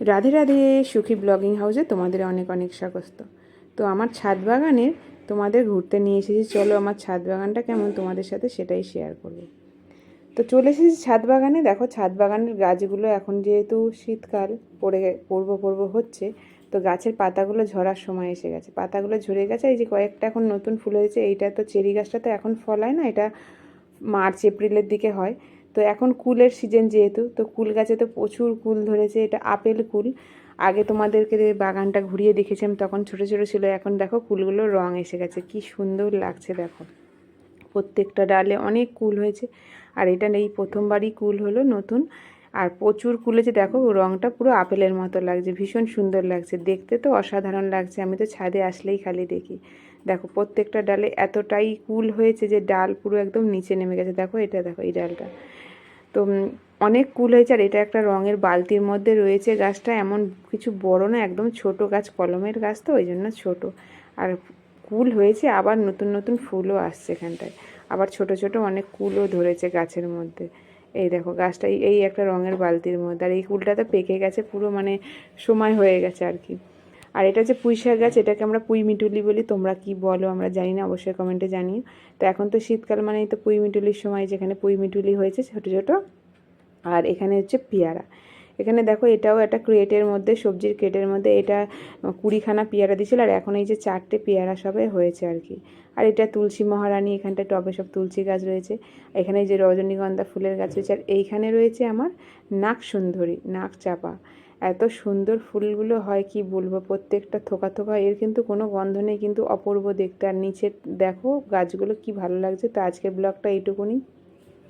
রাধে রাধে, সুখী ব্লগিং হাউসে তোমাদের অনেক অনেক স্বাগত। তো আমার ছাদ বাগানের তোমাদের ঘুরতে নিয়ে এসেছি। চলো আমার ছাদ বাগানটা কেমন তোমাদের সাথে সেটাই শেয়ার করব। তো চলে এসেছি ছাদ বাগানে। দেখো ছাদ বাগানের গাছগুলো এখন যেহেতু শীতকাল, পড়ে, পড়ব পড়ব হচ্ছে, তো গাছের পাতাগুলো ঝরার সময় এসে গেছে। পাতাগুলো ঝরে গেছে, এই যে কয়েকটা এখন নতুন ফুল হয়েছে, এইটা তো চেরি গাছটা তো এখন ফল হয় না, এটা মার্চ, এপ্রিলের দিকে হয়। তো এখন কুলের সিজন যেহেতু, তো কুল গাছে তো প্রচুর কুল ধরেছে, এটা আপেল কুল। আগে তোমাদেরকে বাগানটা ঘুরিয়ে দেখেছিলাম, তখন ছোটো ছোটো ছিল, এখন দেখো কুলগুলো রং এসে গেছে, কি সুন্দর লাগছে দেখো। প্রত্যেকটা ডালে অনেক কুল হয়েছে, আর এটা এই প্রথমবারই কুল হলো নতুন। আর প্রচুর কুলেছে, দেখো রংটা পুরো আপেলের মতো লাগছে, ভীষণ সুন্দর লাগছে, দেখতে তো অসাধারণ লাগছে, আমি তো ছাদে আসলেই খালি দেখি। দেখো প্রত্যেকটা ডালে এতটাই কুল হয়েছে যে ডাল পুরো একদম নিচে নেমে গেছে, দেখো এটা, দেখো এই ডালটা। তো অনেক কুল হয়েছে আর এটা একটা রঙের বালতির মধ্যে রয়েছে গাছটা, এমন কিছু বড় না, একদম ছোট গাছ, কলমের গাছ তো, ওই জন্য ছোট। আর কুল হয়েছে, আবার নতুন নতুন ফুলও আসছে এখানটায়। আবার ছোট ছোট অনেক কুলও ধরেছে গাছের মধ্যে। এই দেখো গাছটা এই- একটা রঙের বালতির মধ্যে, আর এই কুলটা তো পেকে গেছে পুরো মানে সময় হয়ে গেছে আর কি। আর এটা যে পুঁই শাক গাছ, এটাকে আমরা পুঁই মিটুলি বলি, তোমরা কি বলো আমরা জানি না, অবশ্যই কমেন্টে জানিও। তো এখন তো শীতকাল মানে এই তো পুঁই মিটুলির সময় যেখানে পুঁই মিটুলি হয়েছে ছোটো ছোটো, আর এখানে হচ্ছে পেয়ারা। এখানে দেখো এটাও একটা ক্রেটের মধ্যে, সবজির ক্রেটের মধ্যে। এটা কুড়িখানা পেয়ারা দিয়েছিল আর এখন এই যে চারটে পেয়ারা সবে হয়েছে আর কি। আর এটা তুলসী মহারানী এখানটা টবে সব তুলসী গাছ রয়েছে। এখানে যে রজনীগন্ধা ফুলের গাছ রয়েছে আর এইখানে রয়েছে আমার নাক সুন্দরী নাক চাপা এত সুন্দর ফুলগুলো হয়, কি বলব? প্রত্যেকটা থোকা থোকা, এর কিন্তু কোনো গন্ধ নেই, কিন্তু অপূর্ব দেখতে। আর নিচে দেখো গাছগুলো কি ভালো লাগছে। তো আজকের ব্লগটা এইটুকুনি।